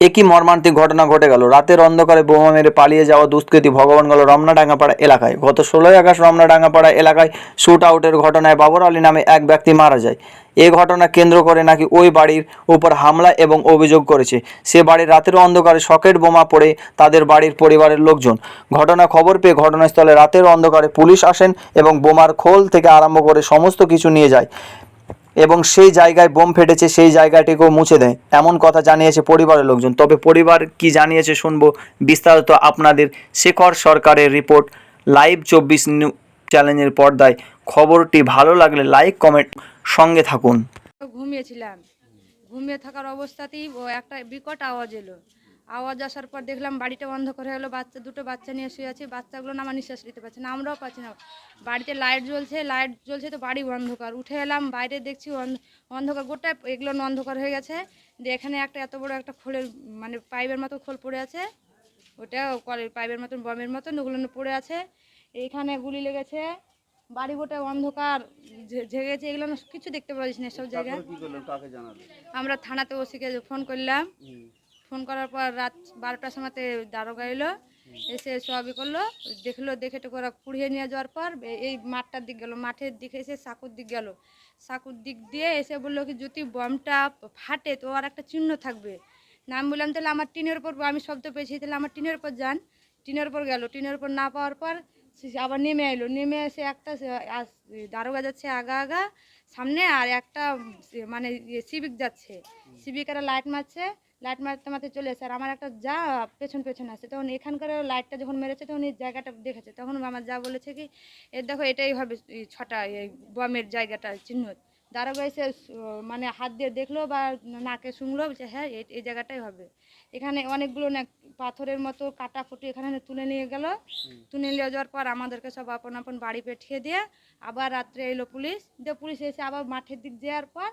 একই মর্মান্তিক ঘটনা ঘটে গেল। রাতের অন্ধকারে বোমা মেরে পালিয়ে যাওয়া দুষ্কৃতী ভগবানগল রমনাডাঙ্গাপাড়া এলাকায়। গত ষোলোই আগস্ট রমনাডাঙ্গাপাড়া এলাকায় শুট আউটের ঘটনায় বাবর আলী নামে এক ব্যক্তি মারা যায়। এ ঘটনা কেন্দ্র করে নাকি ওই বাড়ির উপর হামলা এবং অভিযোগ করেছে। সে বাড়ির রাতের অন্ধকারে সকেট বোমা পড়ে তাদের বাড়ির পরিবারের লোকজন। ঘটনা খবর পেয়ে ঘটনাস্থলে রাতের অন্ধকারে পুলিশ আসেন এবং বোমার খোল থেকে আরম্ভ করে সমস্ত কিছু নিয়ে যায়। এবং সেই জায়গায় বোম ফেটেছে, সেই জায়গাটিকেও মুছে দেয়। এমন কথা জানিয়েছে পরিবারের লোকজন। তবে পরিবার কি জানিয়েছে শুনব বিস্তারিত আপনাদের শেখর সরকারের রিপোর্ট লাইভ চব্বিশ নিউ চ্যানেলের পর্দায়। খবরটি ভালো লাগলে লাইক, কমেন্ট, সঙ্গে থাকুন। ঘুমিয়েছিলাম। ঘুমিয়ে থাকার অবস্থাতেই একটা বিকট আওয়াজ এলো। আওয়াজ আসার পর দেখলাম বাড়িটা অন্ধকার হয়ে গেলো বাচ্চা দুটো বাচ্চা নিয়ে শুয়ে আছে বাচ্চাগুলো না আমার নিঃশ্বাস নিতে পারছে না আমরাও পাচ্ছি না। বাড়িতে লাইট জ্বলছে লাইট জ্বলছে তো বাড়ি অন্ধকার। উঠে এলাম বাইরে দেখছি অন্ধ- অন্ধকার গোটা এগুলো অন্ধকার হয়ে গেছে। দিয়ে এখানে একটা এত বড় একটা খোলের মানে পাইপের মতো খোল পড়ে আছে। ওটা কলের পাইপের মতন বমের মতন ওগুলো পড়ে আছে। এইখানে গুলি লেগেছে বাড়ি গোটা অন্ধকার ঝেগেছে এগুলো কিছু দেখতে পাচ্ছিস না সব জায়গায়। আমরা থানাতে ওসিকে ফোন করলাম। ফোন করার পর রাত বারোটার সময়তে দারোগা এলো এসে সবই করল দেখল দেখে টেকে ওরা কুড়িয়ে নিয়ে যাওয়ার পর এই মাঠটার দিক গেল মাঠের দিকে এসে সাকুর দিক গেল। সাকুর দিক দিয়ে এসে বলল কি যদি বমটা ফাটে তো আর একটা চিহ্ন থাকবে। না আমি বললাম তাহলে আমার টিনের উপর আমি শব্দ পেয়েছি তাহলে আমার টিনের উপর যান। টিনের উপর গেল টিনের উপর না পাওয়ার পর আবার নেমে এলো নেমে এসে একটা দারোগা যাচ্ছে আগা আগা সামনে আর একটা মানে ইয়ে সিভিক যাচ্ছে। সিভিকেরা লাইট মারছে লাইট মারতে মারতে চলে এসে আর আমার একটা যা পেছন পেছন আছে তখন এখানকার লাইটটা যখন মেরেছে তখন এই জায়গাটা দেখেছে। তখন আমার যা বলেছে কি এ দেখো এটাই হবে ছটা এই বমের জায়গাটা চিহ্ন। দারোগা এসে মানে হাত দিয়ে দেখল বা নাকে শুনলো যে হ্যাঁ এই- এই জায়গাটাই হবে। এখানে অনেকগুলো না পাথরের মতো কাটা ফুটি এখানে তুলে নিয়ে গেল। তুলে নিয়ে যাওয়ার পর আমাদেরকে সব আপন আপন বাড়ি পেঠিয়ে দিয়ে আবার রাত্রে এলো পুলিশ। দিয়ে পুলিশ এসে আবার মাঠের দিক যাওয়ার পর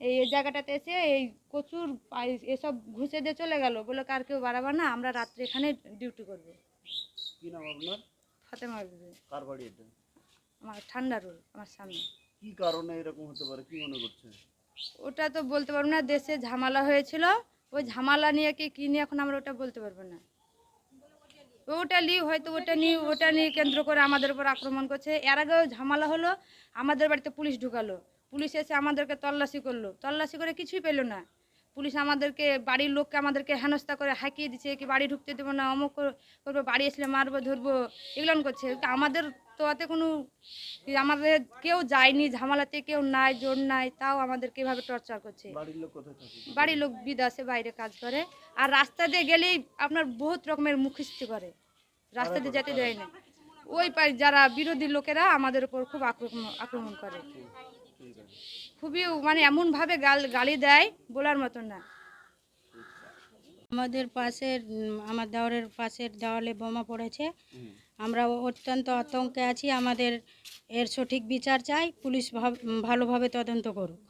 এই এই জায়গাটাতে এসে এই প্রচুর পাই- এসব ঘুষে দিয়ে চলে গেল। বলে কার কেউ বাড়াবা না আমরা রাত্রে এখানে ডিউটি করব। কি নাম আপনার? ফাতেমা বিবি কার বাড়ি এটা? আমার ঠান্ডা রোল আমার সামনে কি কারণে এরকম হতে পারে? কি মনে করছেন ওটা তো বলতে পারব না দেশে ঝামেলা হয়েছিল। ওই ঝামেলা নিয়ে কি কি নিয়ে এখন আমরা ওটা বলতে পারব না। ওটা নিয়ে হয়তো ওটা নিয়ে ওটা নিয়ে কেন্দ্র করে আমাদের উপর আক্রমণ করছে। এর আগেও ঝামেলা হলো আমাদের বাড়িতে পুলিশ ঢুকালো। পুলিশ এসে আমাদেরকে তল্লাশি করল। তল্লাশি করে কিছুই পেল না। পুলিশ আমাদেরকে বাড়ির লোককে আমাদেরকে হেনস্থা করে হাঁকিয়ে দিচ্ছে কি বাড়ি ঢুকতে দেবো না অমুক কর- করব বাড়ি আসলে মারবো ধরবো এগুলো করছে। আমাদের তো অতে কোনো আমাদের কেউ যায়নি ঝামেলাতে কেউ নাই জোর নাই তাও আমাদেরকে এভাবে টর্চার করছে। বাড়ির লোক বিদেশে বাইরে কাজ করে। আর রাস্তা দিয়ে গেলেই আপনার বহুত রকমের মুখস্থি করে। রাস্তা দিয়ে যেতে দেয় না। ওই পাই যারা বিরোধী লোকেরা আমাদের উপর খুব আক্রমণ আক্রমণ করে। খুবই মানে এমনভাবে গাল গালি দেয় বলার মতন না। আমাদের পাশের আমার দেওয়ারের পাশের দেওয়ালে বোমা পড়েছে। আমরা অত্যন্ত আতঙ্কে আছি আমাদের এর সঠিক বিচার চাই পুলিশ ভাব- ভালোভাবে তদন্ত করুক।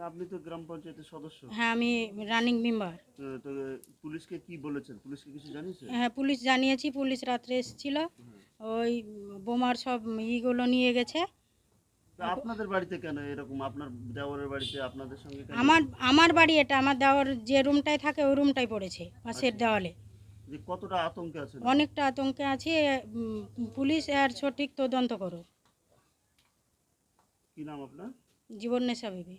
আপনি তো গ্রাম পঞ্চায়েতের সদস্য। হ্যাঁ আমি রানিং মেম্বার। তো পুলিশকে কি বলেছেন? পুলিশকে কিছু জানিয়েছে হ্যাঁ পুলিশ জানিয়েছি পুলিশ রাত্রে এসেছিল। ওই বোমার সব ইগুলো নিয়ে গেছে। আপনাদের বাড়িতে কেন এরকম? আপনার দেওয়ারের বাড়িতে আপনাদের সঙ্গে আমার আমার বাড়ি এটা আমার দেওয়ার যে রুমটায় থাকে ওই রুমটাই পড়েছে পাশের দেওয়ালে। যে কতটা আতঙ্কে আছে অনেকটা আতঙ্কে আছে পুলিশ আর সঠিক তদন্ত করো কি নাম আপনার? জীবন নেশা বিবি।